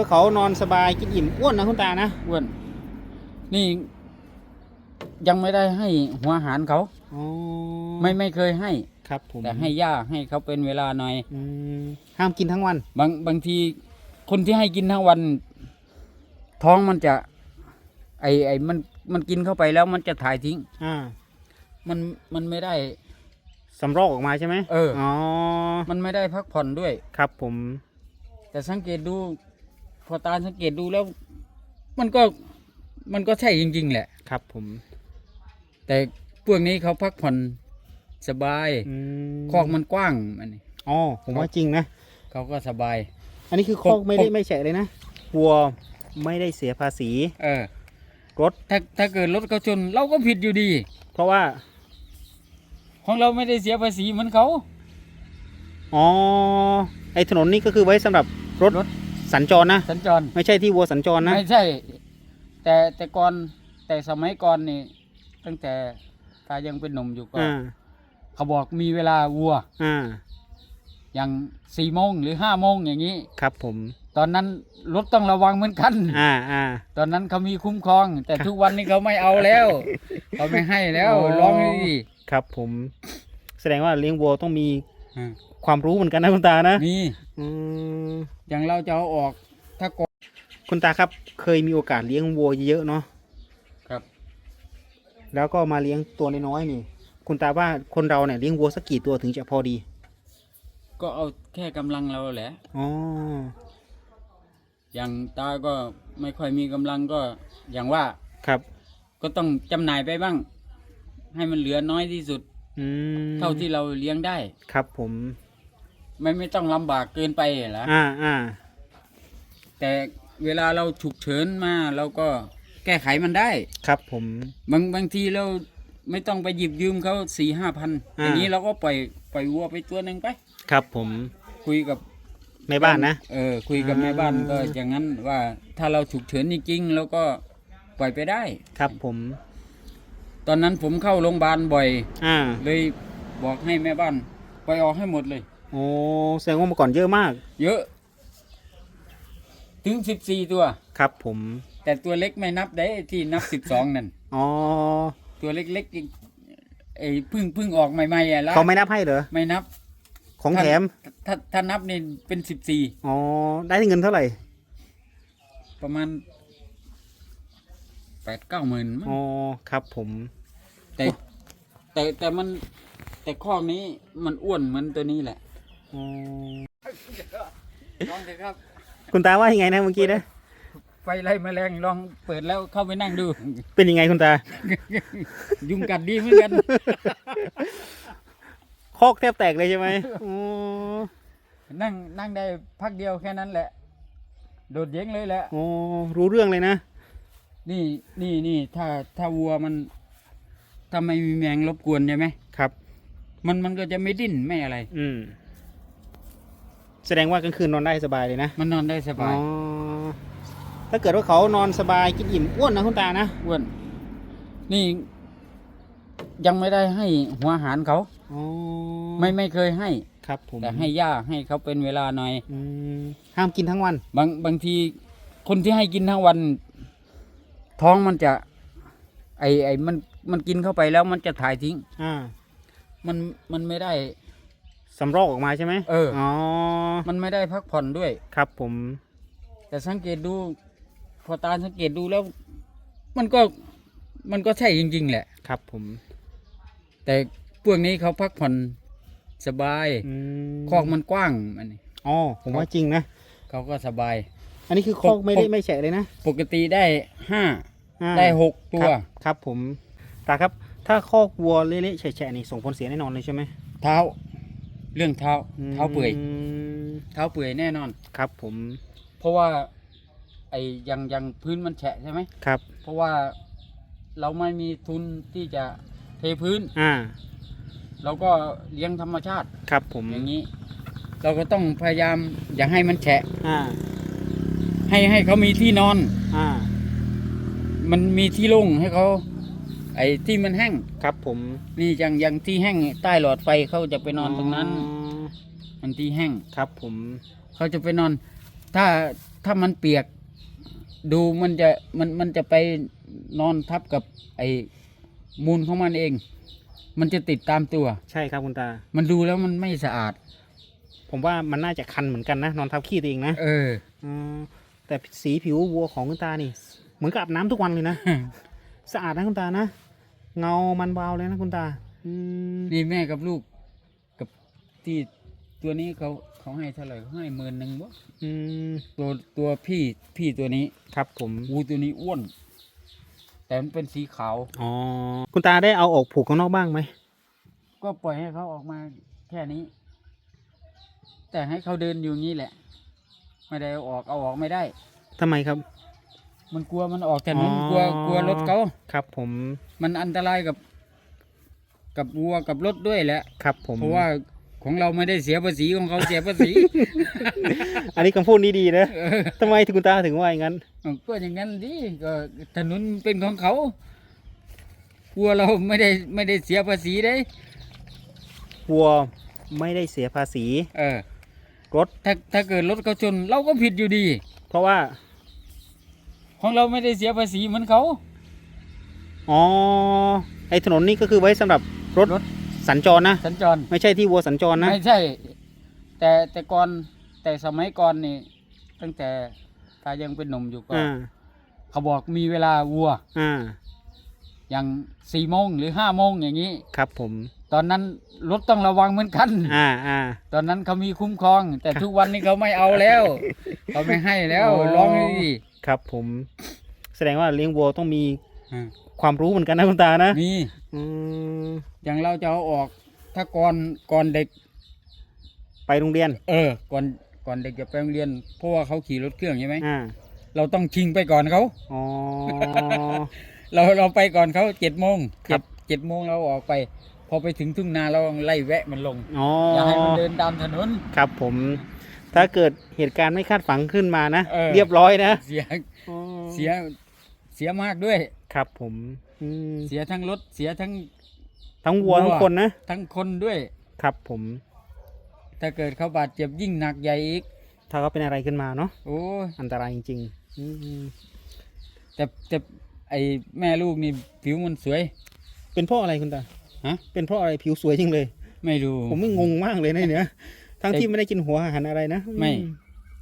ก็เขานอนสบายกินอิ่มอ้วนนะคุณตานะอ้วนนี่ยังไม่ได้ให้หัวอาหารเขาอ๋อไม่ไม่เคยให้ ครับผมแต่ให้ย่าให้เขาเป็นเวลาหน่อยอืมห้ามกินทั้งวัน บางบางทีคนที่ให้กินทั้งวัน ท้องมันจะ ไอไอมันมันกินเข้าไปแล้วมันจะถ่ายทิ้ง อ่า มันมันไม่ได้สำรอกออกมาใช่ไหมเออ อ๋อ มันไม่ได้พักผ่อนด้วย ครับผม แต่สังเกตดู พอตาสังเกตดูแล้ว มันก็มันก็ใช่จริง ๆ แหละครับ ผม แต่พวกนี้เขาพักผ่อนสบายอืมคอกมันกว้างอันนี้อ๋อผมว่าจริงนะ เขาก็สบาย อันนี้คือคอกผมไม่ได้ผมไม่แฉะเลยนะวัวไม่ได้เสียภาษี เออรถ ถ้าถ้าเกิดรถเขาชน เราก็ผิดอยู่ดี เพราะว่า ของเราไม่ได้เสียภาษีเหมือนเขา อ๋อ ไอ้ถนนนี่ก็คือไว้สำหรับรถรถ สัญจรนะ สัญจรไม่ใช่ที่วัวสัญจรนะ ไม่ใช่ แต่แต่ก่อนแต่สมัยก่อนนี่ ตั้งแต่ตายังเป็นหนุ่มอยู่ก็อ่าเขาบอกมีเวลาวัว อ่าอย่างสี่โมงหรือห้าโมงอย่างนี้ ครับผม ตอนนั้นรถต้องระวังเหมือนกัน อ่าอ่า ตอนนั้นเขามีคุ้มครอง แต่ทุกวันนี้เขาไม่เอาแล้วเขาไม่ให้แล้วอ๋อ ร้องให้ดีครับผม แสดงว่าเลี้ยงวัวต้องมี อืมความรู้เหมือนกันนะคุณตานะมีอืมอย่างเราจะเอาออกถ้ากด คุณตาครับเคยมีโอกาสเลี้ยงวัวเยอะๆเนาะครับ แล้วก็มาเลี้ยงตัวน้อยๆนี่ คุณตาว่าคนเราเนี่ยเลี้ยงวัวสักกี่ตัวถึงจะพอดีก็เอาแค่กำลังเราแหละ อ๋ออย่างตาก็ไม่ค่อยมีกำลังก็อย่างว่าครับ ก็ต้องจำหน่ายไปบ้าง ให้มันเหลือน้อยที่สุด อืมเท่าที่เราเลี้ยงได้ ครับผมไม่ไม่ต้องลำบากเกินไปเหรออ่าอ่าแต่เวลาเราฉุกเฉินมาเราก็แก้ไขมันได้ ครับผม บางบางทีเราไม่ต้องไปหยิบยืมเขาสี่ห้าพันอ่า อย่างนี้เราก็ปล่อยปล่อยวัวไปตัวหนึ่งไป ครับผมคุยกับในบ้านนะ เออคุยกับอ่า แม่บ้านก็อย่างนั้นว่าถ้าเราฉุกเฉินจริงๆเราก็ปล่อยไปได้ ครับผม ตอนนั้นผมเข้าโรงพยาบาลบ่อย อ่าเลยบอกให้แม่บ้านปล่อยออกให้หมดเลย โอ้แสดงว่าเมื่อก่อนเยอะมาก เยอะ ถึงสิบสี่ตัว ครับผม แต่ตัวเล็กไม่นับได้ที่นับสิบสองนั่น อ๋อตัวเล็กๆไอ้เพึ่งเพึ่งออกใหม่ๆอะละเขาไม่นับให้เหรอ ไม่นับของแถม ถ้าถ้านับนี่เป็นสิบสี่อ๋อ ได้เงินเท่าไหร่ ประมาณแปดเก้าหมื่นมั้งอ๋อ ครับผม แต่แต่แต่มันแต่ข้อนี้มันอ้วนเหมือนตัวนี้แหละอ๋อลองเถอะครับ คุณตาว่ายังไงนะเมื่อกี้นะไฟไล่แมลงลองเปิดแล้วเข้าไปนั่งดู เป็นยังไงคุณตา ยุงกัดดีเหมือนกันคอกแทบแตกเลยใช่ไหมอ๋อนั่งนั่งได้พักเดียวแค่นั้นแหละ โดดเย้งเลยแหละอ๋อรู้เรื่องเลยนะ นี่นี่นี่ถ้าถ้าวัวมัน ถ้าไม่มีแมงรบกวนใช่ไหมครับ มันมันก็จะไม่ดิ้นไม่อะไร อืม แสดงว่ากลางคืนนอนได้สบายเลยนะมันนอนได้สบายอ๋อถ้าเกิดว่าเขานอนสบายกินอิ่มอ้วนนะคุณตานะอ้วนนี่ ยังไม่ได้ให้หัวอาหารเขาอ๋อไม่ไม่เคยให้ ครับผมแต่ให้ย่าให้เขาเป็นเวลาหน่อย อืมห้ามกินทั้งวัน บางบางทีคนที่ให้กินทั้งวัน ท้องมันจะ ไอไอมัน มันกินเข้าไปแล้วมันจะถ่ายทิ้ง อ่ามันมันไม่ได้ สำรอกออกมาใช่ไหมเอออ๋ อมันไม่ได้พักผ่อนด้วย ครับผม แต่สังเกตดู พอตาสังเกตดูแล้ว มันก็มันก็ใช่จริง ๆ แหละ ครับผมแต่พวกนี้เขาพักผ่อนสบายอืมคอกมันกว้างอันนี้อ๋อผมว่าจริงนะ เขาก็สบาย อันนี้คือคอกไม่ได้ปก ไม่แฉะเลยนะปกติได้ห้าอ่าได้หกตัว ครับครับผม ตาครับ ถ้าคอกวัวเละๆแฉะๆนี่ส่งผลเสียแน่นอนเลยใช่ไหมเท้า เรื่องเท้า เท้าเปื่อย มเท้าเปื่อยแน่นอน ครับผม เพราะว่า ไอ้ยังยังพื้นมันแฉะใช่ไหม ครับ เพราะว่าเราไม่มีทุนที่จะเทพื้น อ่า เราก็เลี้ยงธรรมชาติครับผม อย่างนี้ เราก็ต้องพยายามอย่าให้มันแฉะ อ่า ให้ให้เขามีที่นอน อ่า มันมีที่โล่งให้เขา ไอ้ที่มันแห้งครับผมนี่อย่างอย่างที่แห้งใต้หลอดไฟเขาจะไปนอนตรงนั้นอ๋อมันที่แห้งครับผมเขาจะไปนอน ถ้าถ้ามันเปียก ดูมันจะมันมันจะไปนอนทับกับไอ้มูลของมันเอง มันจะติดตามตัว ใช่ครับคุณตา มันดูแล้วมันไม่สะอาด ผมว่ามันน่าจะคันเหมือนกันนะนอนทับขี้ตัวเองนะเอออืมแต่สีผิววัวของคุณตานี่ เหมือนกับอาบน้ำทุกวันเลยนะ สะอาดนะคุณตานะ เงามันวาวเลยนะคุณตา อืมนี่แม่กับลูกกับที่ตัวนี้เขาเขาให้เท่าไหร่เขาให้หมื่นหนึ่งวะอืมตัวตัวพี่พี่ตัวนี้ครับผมวูตัวนี้อ้วน แต่มันเป็นสีขาว อ๋อคุณตาได้เอาออกผูกข้างนอกบ้างไหมก็ปล่อยให้เขาออกมาแค่นี้ แต่ให้เขาเดินอยู่งี้แหละ ไม่ได้เอาออกเอาออกไม่ได้ ทำไมครับ มันกลัวมันออกแต่นู้นอ๋อกลัวกลัวรถเขาครับผมมันอันตรายกับ กับวัวกับรถด้วยแหละ ครับผมเพราะว่าของเราไม่ได้เสียภาษีของเขาเสียภาษี อันนี้คำพูดนี้ดีนะเออ ทำไมถึงคุณตาถึงว่าอย่างนั้นก็อย่างนั้นดิก็ถนนเป็นของเขาวัวเราไม่ได้ไม่ได้เสียภาษีได้ วัวไม่ได้เสียภาษี เออ รถ ถ้าถ้าเกิดรถเขาชน เราก็ผิดอยู่ดี เพราะว่า ของเราไม่ได้เสียภาษีเหมือนเขา อ๋อไอ้ถนนนี่ก็คือไว้สำหรับรถรถ สัญจรนะ สัญจร ไม่ใช่ที่วัวสัญจรนะ ไม่ใช่ แต่แต่ก่อนแต่สมัยก่อนนี่ ตั้งแต่ตายังเป็นหนุ่มอยู่ก็อ่า เขาบอกมีเวลาวัวอ่า อย่างสี่โมงหรือห้าโมงอย่างนี้ ครับผม ตอนนั้นรถต้องระวังเหมือนกัน อ่าอ่า ตอนนั้นเขามีคุ้มครอง แต่ทุกวันนี้เขาไม่เอาแล้วเขาไม่ให้แล้วอ๋อ ร้องดีครับผม แสดงว่าเลี้ยงวัวต้องมีๆอืมความรู้เหมือนกันนะคุณตานะมีอืมอย่างเราจะเอาออก ถ้าก่อนก่อนเด็ก ไปโรงเรียน เออ ก่อนก่อนเด็กจะไปโรงเรียนเพราะว่าเขาขี่รถเครื่องใช่ไหมอ่า เราต้องชิงไปก่อนเขาอ๋อ เราเราไปก่อนเขาเจ็ดโมงครัเจ็บดเจ็ดโมงเราออกไป พอไปถึงทุ่งนาเราไล่แวะมันลงอ๋ออย่าให้มันเดินตามถนน ครับผม ถ้าเกิดเหตุการณ์ไม่คาดฝังขึ้นมานะเออ เรียบร้อยนะเสียเสียเสียมากด้วย ครับผมอืมเสียทั้งรถเสียทั้ง ทั้งวัววัว ทั้งคนนะทั้งคนด้วย ครับผม ถ้าเกิดเขาบาดเจ็บยิ่งหนักใหญ่อีก ถ้าเขาเป็นอะไรขึ้นมาเนาะโอ้ยอันตรายจริงๆอืมแต่แต่ไอแม่ลูกนี่ผิวมันสวย เป็นเพราะอะไรคุณตา ฮะ เป็นเพราะอะไรผิวสวยจริงเลย ไม่รู้ ผมไม่งงมากเลยนะเนี่ยทั้งแต่ที่ไม่ได้กินหัวอาหารอะไรนะไม่อื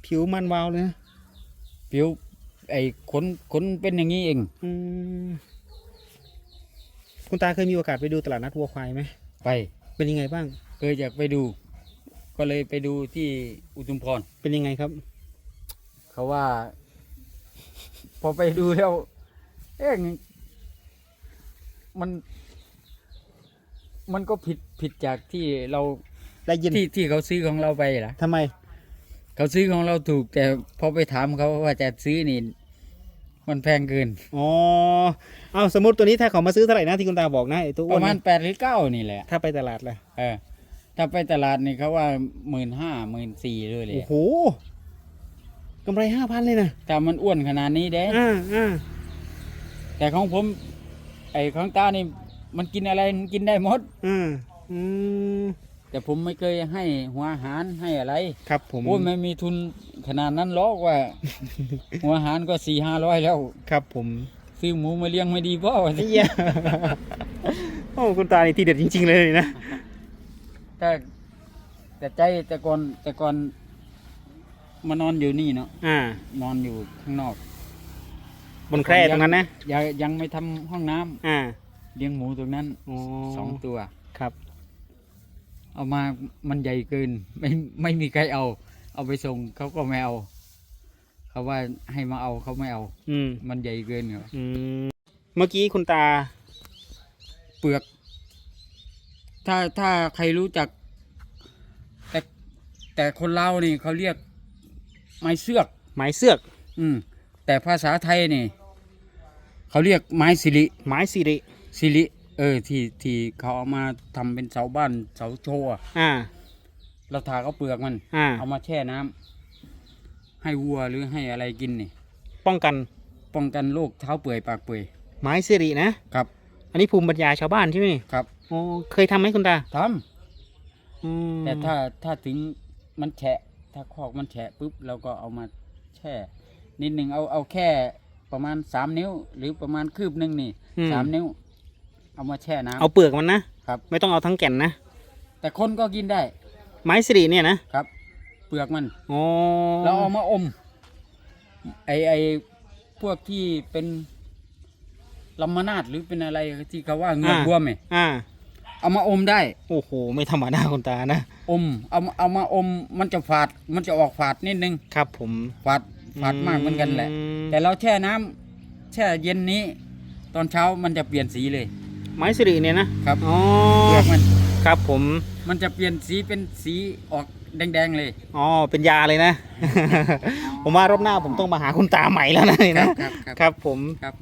ผิวมันวาวเลยนะผิว ไอขนขนเป็นอย่างนี้เอง อืมคุณตาเคยมีโอกาสไปดูตลาดนัดวัวควายไหมไป เป็นยังไงบ้าง เคยอยากไปดู ก็เลยไปดูที่อุทุมพร เป็นยังไงครับ เขาว่า พอไปดูแล้ว เอ๊ะมัน มันก็ผิดผิดจากที่เราได้ยินที่ที่เขาซื้อของเราไปล่ะ ทำไม เขาซื้อของเราถูก แต่พอไปถามเขาว่าจะซื้อนี่มันแพงเกิน อ๋อ เอาสมมติตัวนี้ถ้าเขามาซื้อเท่าไหร่นะที่คุณตาบอกนะไอ้ตัวปอ้วนระมาณนะแปดหรือเก้านี่แหละ ถ้าไปตลาดล่ะเออ ถ้าไปตลาดนี่เขาว่าหมื่นห้าหมื่นสี่เลยเลยโอ้โหกำไรห้าพันเลยนะแต่มันอ้วนขนาดนี้เด้ อ่าอ่าแต่ของผม ไอ้ของตานี่ มันกินอะไรมันกินได้หมด อ่าอืมแต่ผมไม่เคยให้หัวอาหารให้อะไรครับผมโอ้ยไม่มีทุนขนาดนั้นหรอกว่า หัวอาหารก็สี่ห้าร้อยแล้ว ครับผมซื้อหมูมาเลี้ยงไม่ดีเปล่าเหี้ยโอ้คุณตานี่ทีเด็ดจริง ๆ เลยนะแต่แต่ใจแต่ก่อนแต่ก่อนมานอนอยู่นี่เนาะอ่านอนอยู่ข้างนอกบนแคร่ตรงนั้นนะยังยังไม่ทำห้องน้ำอ่า เลี้ยงหมูตรงนั้นอ๋อสองตัว ครับ เอามามันใหญ่เกิน ไม่ไม่มีใครเอา เอาไปส่งเขาก็ไม่เอา เขาว่าให้มาเอาเขาไม่เอา อืมมันใหญ่เกินเหรออืมเมื่อกี้คุณตา เปลือก ถ้าถ้าใครรู้จัก แต่แต่คนเล่าวนี่เขาเรียกไม้เสือก ไม้เสือก อืม แต่ภาษาไทยนี่ เขาเรียกไม้สิริ ไม้สิริ สิริเออที่ที่เขาเอามาทำเป็นเสาบ้านเสาโชว์อะอ่า เราถากเอาเปลือกมัน อ่า เอามาแช่น้ำให้วัวหรือให้อะไรกินนี่ ป้องกันป้องกันโรคเท้าเปื่อยปากเปื่อยไม้สิรินะ ครับ อันนี้ภูมิปัญญาชาวบ้านใช่ไหมครับอ๋อเคยทำไหมคุณตาทอืมำแต่ถ้าถ้าถึงมันแฉะ ถ้าคอกมันแฉะปุ๊บเราก็เอามาแช่ นิดหนึ่งเอาเอาแค่ประมาณสามนิ้ว หรือประมาณคืบหนึ่งนี่อืมสามนิ้ว เอามาแช่น้ำเอาเปลือกมันนะครับ ไม่ต้องเอาทั้งแก่นนะแต่คนก็กินได้ไม้สิริเนี่ยนะครับ เปลือกมันอ๋อแล้วเอามาอม ไอไอพวกที่เป็นลำมนาดหรือเป็นอะไรที่เขาว่าเงือกบวมเนี่ยอ่า เอามาอมได้ โอ้โห ไม่ธรรมดาคุณตานะอมเอามาเอามาอมมันจะฝาดมันจะออกฝาดนิดนึงครับ ผมฝาดฝาดมากเหมือนกันแหละอืมแต่เราแช่น้ำแช่เย็นนี้ ตอนเช้ามันจะเปลี่ยนสีเลย ไม้สิริเนี่ยนะครับ อ๋อเปลือกมันครับผม มันจะเปลี่ยนสีเป็นสีออกแดงๆเลย อ๋อ เป็นยาเลยนะ ผมว่ารอบหน้าผมต้องมาหาคุณตาใหม่แล้วนะนี่ครันะบครับครับ ครับผม ครับ